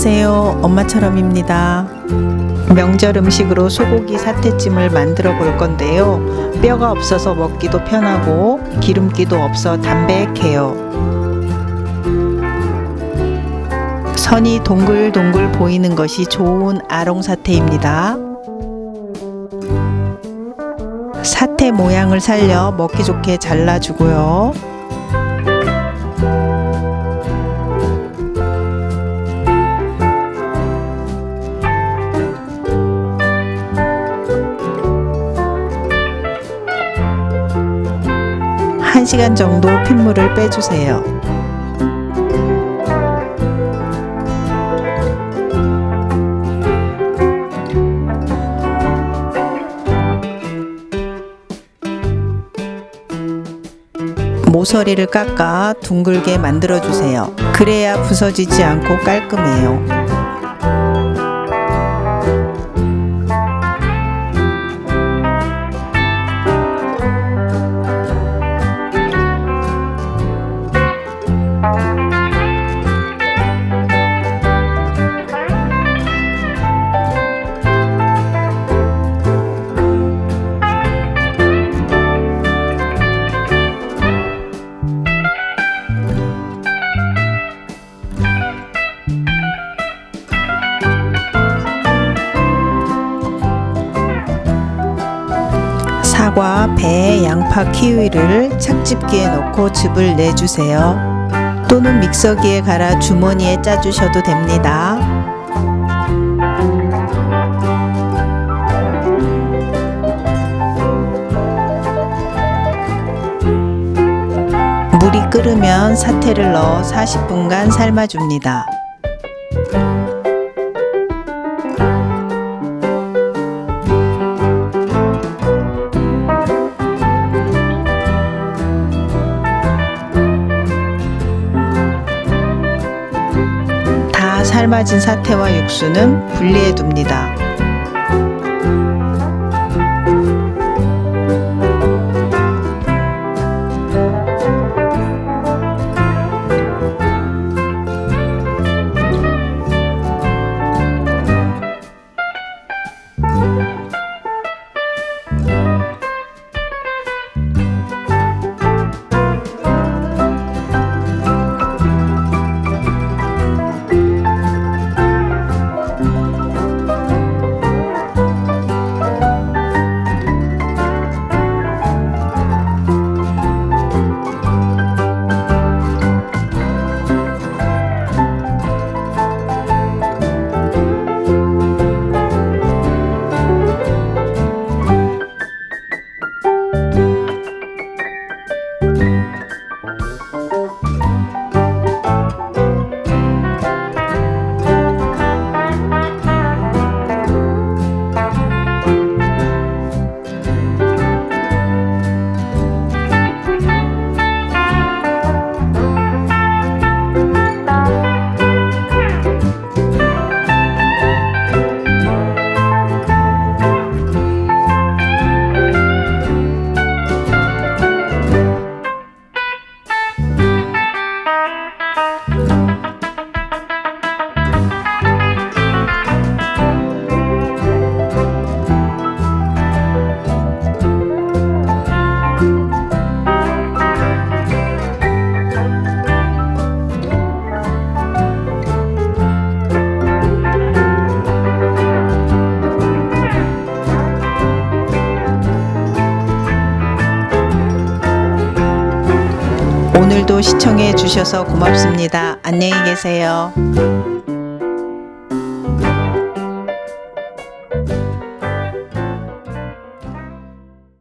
안녕하세요. 엄마처럼입니다. 명절 음식으로 소고기 사태찜을 만들어 볼 건데요. 뼈가 없어서 먹기도 편하고 기름기도 없어 담백해요. 선이 동글동글 보이는 것이 좋은 아롱 사태입니다. 사태 모양을 살려 먹기 좋게 잘라주고요. 한시간 정도 핏물을 빼주세요. 모서리를 깎아 둥글게 만들어 주세요. 그래야 부서지지 않고 깔끔해요. 사과, 배, 양파, 키위를 착즙기에 넣고 즙을 내주세요. 또는 믹서기에 갈아 주머니에 짜주셔도 됩니다. 물이 끓으면 사태를 넣어 40분간 삶아줍니다. 다 삶아진 사태와 육수는 분리해 둡니다. 오늘도 시청해 주셔서 고맙습니다. 안녕히 계세요.